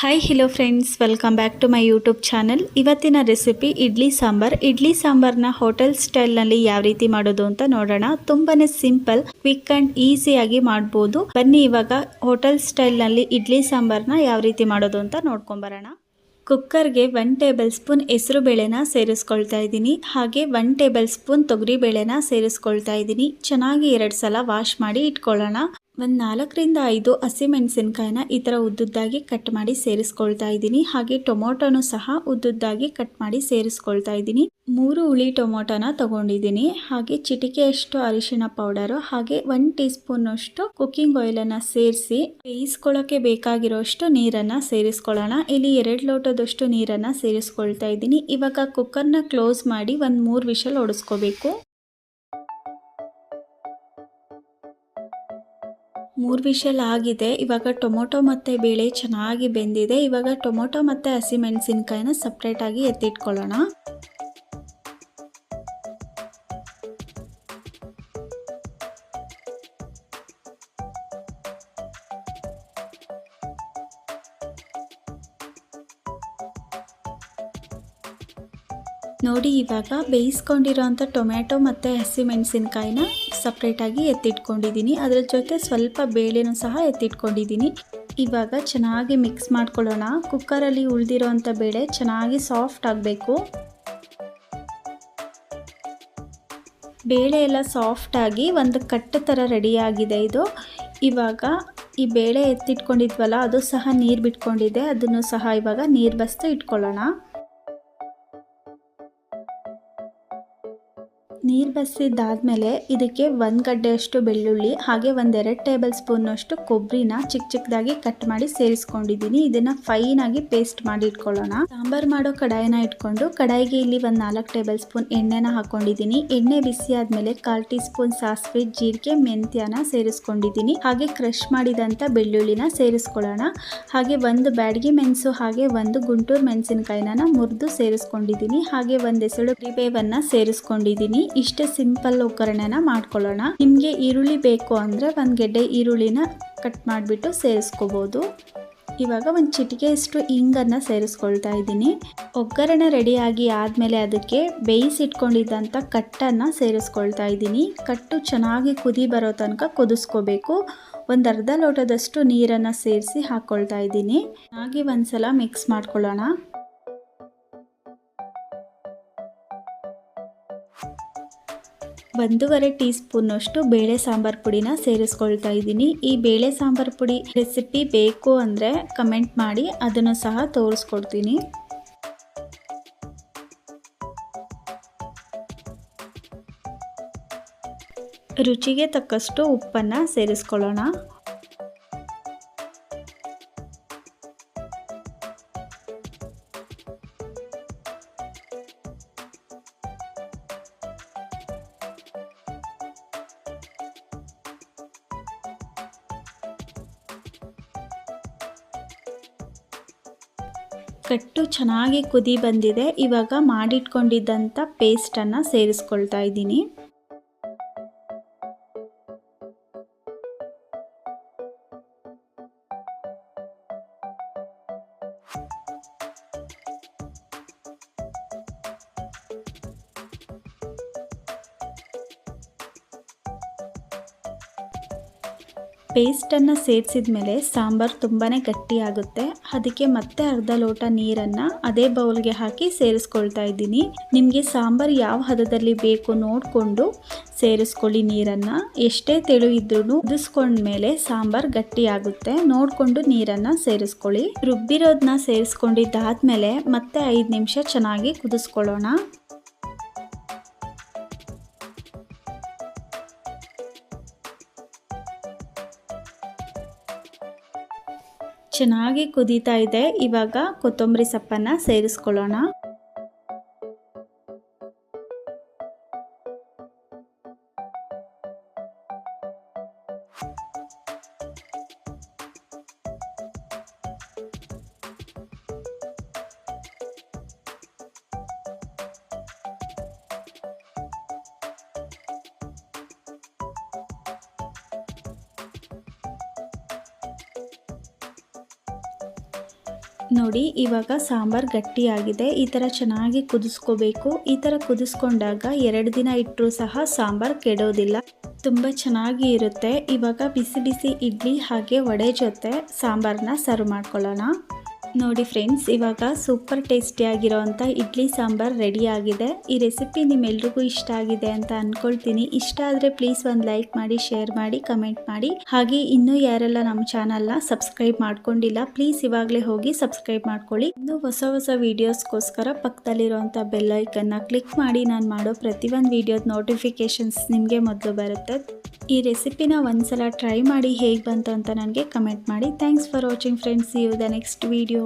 Hi hello friends welcome back to my YouTube channel ಇವತ್ತಿನ recipe idli sambar. Idli ಸಾಂಬಾರ್ನ hotel ಸ್ಟೈಲ್ನಲ್ಲಿ ಯಾವ ರೀತಿ ಮಾಡೋದು ಅಂತ ನೋಡೋಣ. ತುಂಬಾನೇ ಸಿಂಪಲ್ ಕ್ವಿಕ್ ಆ್ಯಂಡ್ ಈಸಿಯಾಗಿ ಮಾಡ್ಬೋದು. ಬನ್ನಿ ಇವಾಗ ಹೋಟೆಲ್ ಸ್ಟೈಲ್ನಲ್ಲಿ ಇಡ್ಲಿ ಸಾಂಬಾರ್ನ ಯಾವ ರೀತಿ ಮಾಡೋದು ಅಂತ ನೋಡ್ಕೊಂಬರೋಣ ಕುಕ್ಕರ್ಗೆ ಒನ್ ಟೇಬಲ್ ಸ್ಪೂನ್ ಹೆಸರು ಬೇಳೆನ ಸೇರಿಸ್ಕೊಳ್ತಾ ಇದ್ದೀನಿ. ಹಾಗೆ ಒನ್ ಟೇಬಲ್ ಸ್ಪೂನ್ ತೊಗರಿ ಬೇಳೆನ ಸೇರಿಸ್ಕೊಳ್ತಾ ಇದ್ದೀನಿ. ಚೆನ್ನಾಗಿ ಎರಡು ಸಲ ವಾಶ್ ಮಾಡಿ ಇಟ್ಕೊಳ್ಳೋಣ. ಒಂದು ನಾಲ್ಕರಿಂದ ಐದು ಹಸಿಮೆಣಸಿನ್ಕಾಯಿನ ಈ ಥರ ಉದ್ದುದ್ದಾಗಿ ಕಟ್ ಮಾಡಿ ಸೇರಿಸ್ಕೊಳ್ತಾ ಇದ್ದೀನಿ. ಹಾಗೆ ಟೊಮೊಟೊನೂ ಸಹ ಉದ್ದುದ್ದಾಗಿ ಕಟ್ ಮಾಡಿ ಸೇರಿಸ್ಕೊಳ್ತಾ ಇದ್ದೀನಿ. ಮೂರು ಹುಳಿ ಟೊಮೊಟೊನ ತಗೊಂಡಿದ್ದೀನಿ. ಹಾಗೆ ಚಿಟಿಕೆಯಷ್ಟು ಅರಿಶಿಣ ಪೌಡರು ಹಾಗೆ ಒನ್ ಟೀ ಸ್ಪೂನ್ ಅಷ್ಟು ಕುಕಿಂಗ್ ಆಯಿಲನ್ನು ಸೇರಿಸಿ ಬೇಯಿಸ್ಕೊಳ್ಳೋಕ್ಕೆ ಬೇಕಾಗಿರೋಷ್ಟು ನೀರನ್ನು ಸೇರಿಸ್ಕೊಳ್ಳೋಣ. ಇಲ್ಲಿ ಎರಡು ಲೋಟದಷ್ಟು ನೀರನ್ನು ಸೇರಿಸ್ಕೊಳ್ತಾ ಇದ್ದೀನಿ. ಇವಾಗ ಕುಕ್ಕರ್ನ ಕ್ಲೋಸ್ ಮಾಡಿ ಒಂದು ಮೂರು ವಿಷಲ್ ಹೊಡಿಸ್ಕೋಬೇಕು ಮೂರು ವಿಷಲ್ ಆಗಿದೆ. ಇವಾಗ ಟೊಮೊಟೊ ಮತ್ತು ಬೇಳೆ ಚೆನ್ನಾಗಿ ಬೆಂದಿದೆ. ಇವಾಗ ಟೊಮೊಟೊ ಮತ್ತು ಹಸಿಮೆಣಸಿನ್ಕಾಯಿನ ಸಪ್ರೇಟಾಗಿ ಎತ್ತಿಟ್ಕೊಳ್ಳೋಣ. ನೋಡಿ, ಇವಾಗ ಬೇಯಿಸ್ಕೊಂಡಿರೋಂಥ ಟೊಮ್ಯಾಟೊ ಮತ್ತು ಹಸಿಮೆಣಸಿನ್ಕಾಯಿನ ಸಪ್ರೇಟಾಗಿ ಎತ್ತಿಟ್ಕೊಂಡಿದ್ದೀನಿ. ಅದ್ರ ಜೊತೆ ಸ್ವಲ್ಪ ಬೇಳೆನೂ ಸಹ ಎತ್ತಿಟ್ಕೊಂಡಿದ್ದೀನಿ. ಇವಾಗ ಚೆನ್ನಾಗಿ ಮಿಕ್ಸ್ ಮಾಡ್ಕೊಳ್ಳೋಣ. ಕುಕ್ಕರಲ್ಲಿ ಉಳಿದಿರೋಂಥ ಬೇಳೆ ಚೆನ್ನಾಗಿ ಸಾಫ್ಟ್ ಆಗಬೇಕು. ಬೇಳೆ ಎಲ್ಲ ಸಾಫ್ಟಾಗಿ ಒಂದು ಕಟ್ಟು ಥರ ರೆಡಿಯಾಗಿದೆ ಇದು. ಇವಾಗ ಈ ಬೇಳೆ ಎತ್ತಿಟ್ಕೊಂಡಿದ್ವಲ್ಲ, ಅದು ಸಹ ನೀರು ಬಿಟ್ಕೊಂಡಿದೆ. ಅದನ್ನು ಸಹ ಇವಾಗ ನೀರು ಬಸ್ತು ಇಟ್ಕೊಳ್ಳೋಣ. ನೀರು ಬಸಿದಾದ್ಮೇಲೆ ಇದಕ್ಕೆ ಒಂದು ಗಡ್ಡೆಯಷ್ಟು ಬೆಳ್ಳುಳ್ಳಿ, ಹಾಗೆ ಒಂದೆರಡು ಟೇಬಲ್ ಸ್ಪೂನಷ್ಟು ಕೊಬ್ಬರಿನ ಚಿಕ್ಕ ಚಿಕ್ಕದಾಗಿ ಕಟ್ ಮಾಡಿ ಸೇರಿಸ್ಕೊಂಡಿದ್ದೀನಿ. ಇದನ್ನು ಫೈನಾಗಿ ಪೇಸ್ಟ್ ಮಾಡಿ ಇಟ್ಕೊಳ್ಳೋಣ. ಸಾಂಬಾರ್ ಮಾಡೋ ಕಡಾಯಿನ ಇಟ್ಕೊಂಡು ಕಡಾಯಿಗೆ ಇಲ್ಲಿ ಒಂದು ನಾಲ್ಕು ಟೇಬಲ್ ಸ್ಪೂನ್ ಎಣ್ಣೆನ ಹಾಕೊಂಡಿದ್ದೀನಿ. ಎಣ್ಣೆ ಬಿಸಿ ಆದಮೇಲೆ ಕಾಲು ಟೀ ಸ್ಪೂನ್ ಸಾಸಿವೆ, ಜೀರಿಗೆ, ಮೆಂತ್ಯನ ಸೇರಿಸ್ಕೊಂಡಿದ್ದೀನಿ. ಹಾಗೆ ಕ್ರಷ್ ಮಾಡಿದಂಥ ಬೆಳ್ಳುಳ್ಳಿನ ಸೇರಿಸ್ಕೊಳ್ಳೋಣ. ಹಾಗೆ ಒಂದು ಬ್ಯಾಡಗಿ ಮೆಣಸು, ಹಾಗೆ ಒಂದು ಗುಂಟೂರು ಮೆಣಸಿನಕಾಯಿನ ಮುರಿದು ಸೇರಿಸ್ಕೊಂಡಿದ್ದೀನಿ. ಹಾಗೆ ಒಂದು ಎಸಳು ಕರಿಬೇವನ್ನ ಸೇರಿಸ್ಕೊಂಡಿದ್ದೀನಿ. ಇಷ್ಟೇ ಸಿಂಪಲ್ ಒಗ್ಗರಣೆನ ಮಾಡ್ಕೊಳ್ಳೋಣ. ನಿಮಗೆ ಈರುಳ್ಳಿ ಬೇಕು ಅಂದರೆ ಒಂದು ಗೆಡ್ಡೆ ಈರುಳ್ಳಿನ ಕಟ್ ಮಾಡಿಬಿಟ್ಟು ಸೇರಿಸ್ಕೋಬೋದು. ಇವಾಗ ಒಂದು ಚಿಟಿಕೆಯಷ್ಟು ಇಂಗನ್ನು ಸೇರಿಸ್ಕೊಳ್ತಾ ಇದ್ದೀನಿ. ಒಗ್ಗರಣೆ ರೆಡಿಯಾಗಿ ಆದಮೇಲೆ ಅದಕ್ಕೆ ಬೇಯಿಸಿಟ್ಕೊಂಡಿದ್ದಂಥ ಕಟ್ಟನ್ನು ಸೇರಿಸ್ಕೊಳ್ತಾ ಇದ್ದೀನಿ. ಕಟ್ಟು ಚೆನ್ನಾಗಿ ಕುದಿ ಬರೋ ತನಕ ಕುದಿಸ್ಕೋಬೇಕು. ಒಂದು ಅರ್ಧ ಲೋಟದಷ್ಟು ನೀರನ್ನು ಸೇರಿಸಿ ಹಾಕ್ಕೊಳ್ತಾ ಇದ್ದೀನಿ. ಚೆನ್ನಾಗಿ ಒಂದ್ಸಲ ಮಿಕ್ಸ್ ಮಾಡ್ಕೊಳ್ಳೋಣ. ಒಂದೂವರೆ ಟೀ ಸ್ಪೂನಷ್ಟು ಬೇಳೆ ಸಾಂಬಾರು ಪುಡಿನ ಸೇರಿಸ್ಕೊಳ್ತಾ ಇದ್ದೀನಿ. ಈ ಬೇಳೆ ಸಾಂಬಾರು ಪುಡಿ ರೆಸಿಪಿ ಬೇಕು ಅಂದರೆ ಕಮೆಂಟ್ ಮಾಡಿ, ಅದನ್ನು ಸಹ ತೋರಿಸ್ಕೊಡ್ತೀನಿ. ರುಚಿಗೆ ತಕ್ಕಷ್ಟು ಉಪ್ಪನ್ನು ಸೇರಿಸ್ಕೊಳ್ಳೋಣ. ಕಟ್ಟು ಚೆನ್ನಾಗಿ ಕುದಿ ಬಂದಿದೆ. ಇವಾಗ ಮಾಡಿಟ್ಕೊಂಡಿದ್ದಂಥ ಪೇಸ್ಟನ್ನು ಸೇರಿಸ್ಕೊಳ್ತಾ ಇದ್ದೀನಿ. ಪೇಸ್ಟನ್ನು ಸೇರಿಸಿದ ಮೇಲೆ ಸಾಂಬಾರು ತುಂಬಾ ಗಟ್ಟಿಯಾಗುತ್ತೆ. ಅದಕ್ಕೆ ಮತ್ತೆ ಅರ್ಧ ಲೋಟ ನೀರನ್ನು ಅದೇ ಬೌಲ್ಗೆ ಹಾಕಿ ಸೇರಿಸ್ಕೊಳ್ತಾ ಇದ್ದೀನಿ. ನಿಮಗೆ ಸಾಂಬಾರು ಯಾವ ಹದದಲ್ಲಿ ಬೇಕು ನೋಡಿಕೊಂಡು ಸೇರಿಸ್ಕೊಳ್ಳಿ ನೀರನ್ನು. ಎಷ್ಟೇ ತೆಳು ಇದ್ರೂ ಉದಿಸ್ಕೊಂಡ್ಮೇಲೆ ಸಾಂಬಾರು ಗಟ್ಟಿಯಾಗುತ್ತೆ. ನೋಡಿಕೊಂಡು ನೀರನ್ನು ಸೇರಿಸ್ಕೊಳ್ಳಿ. ರುಬ್ಬಿರೋದನ್ನ ಸೇರಿಸ್ಕೊಂಡಿದ್ದಾದ್ಮೇಲೆ ಮತ್ತೆ ಐದು ನಿಮಿಷ ಚೆನ್ನಾಗಿ ಕುದಿಸ್ಕೊಳ್ಳೋಣ. ಚೆನ್ನಾಗಿ ಕುದೀತಾ ಇದೆ. ಇವಾಗ ಕೊತ್ತಂಬರಿ ಸೊಪ್ಪನ್ನು ಸೇರಿಸ್ಕೊಳ್ಳೋಣ. ನೋಡಿ, ಇವಾಗ ಸಾಂಬಾರ್ ಗಟ್ಟಿಯಾಗಿದೆ. ಈ ಥರ ಚೆನ್ನಾಗಿ ಕುದಿಸ್ಕೋಬೇಕು. ಈ ಥರ ಕುದಿಸ್ಕೊಂಡಾಗ ಎರಡು ದಿನ ಇಟ್ಟರೂ ಸಹ ಸಾಂಬಾರ್ ಕೆಡೋದಿಲ್ಲ. ತುಂಬ ಚೆನ್ನಾಗಿ ಇರುತ್ತೆ. ಇವಾಗ ಬಿಸಿ ಬಿಸಿ ಇಡ್ಲಿ ಹಾಗೆ ವಡೆ ಜೊತೆ ಸಾಂಬಾರನ್ನ ಸರ್ವ್ ಮಾಡ್ಕೊಳ್ಳೋಣ. ನೋಡಿ ಫ್ರೆಂಡ್ಸ್ ಇವಾಗ ಸೂಪರ್ ಟೇಸ್ಟಿಯಾಗಿರೋವಂಥ ಇಡ್ಲಿ ಸಾಂಬಾರ್ ರೆಡಿ ಆಗಿದೆ. ಈ ರೆಸಿಪಿ ನಿಮ್ಮೆಲ್ರಿಗೂ ಇಷ್ಟ ಆಗಿದೆ ಅಂತ ಅಂದ್ಕೊಳ್ತೀನಿ ಇಷ್ಟ ಆದರೆ ಪ್ಲೀಸ್ ಒಂದು ಲೈಕ್ ಮಾಡಿ ಶೇರ್ ಮಾಡಿ ಕಮೆಂಟ್ ಮಾಡಿ. ಹಾಗೆ ಇನ್ನೂ ಯಾರೆಲ್ಲ ನಮ್ಮ ಚಾನಲ್ನ ಸಬ್ಸ್ಕ್ರೈಬ್ ಮಾಡ್ಕೊಂಡಿಲ್ಲ ಪ್ಲೀಸ್ ಇವಾಗಲೇ ಹೋಗಿ ಸಬ್ಸ್ಕ್ರೈಬ್ ಮಾಡ್ಕೊಳ್ಳಿ. ಇನ್ನು ಹೊಸ ಹೊಸ ವೀಡಿಯೋಸ್ಗೋಸ್ಕರ ಪಕ್ಕದಲ್ಲಿರುವಂಥ ಬೆಲ್ ಐಕನ್ನ ಕ್ಲಿಕ್ ಮಾಡಿ. ನಾನು ಮಾಡೋ ಪ್ರತಿಯೊಂದು ವೀಡಿಯೋದ ನೋಟಿಫಿಕೇಷನ್ಸ್ ನಿಮಗೆ ಮೊದಲು ಬರುತ್ತೆ. ಈ ರೆಸಿಪಿನ ಒಂದ್ಸಲ ಟ್ರೈ ಮಾಡಿ ಹೇಗೆ ಬಂತು ಅಂತ ನನಗೆ ಕಮೆಂಟ್ ಮಾಡಿ. Thanks for watching friends you the next video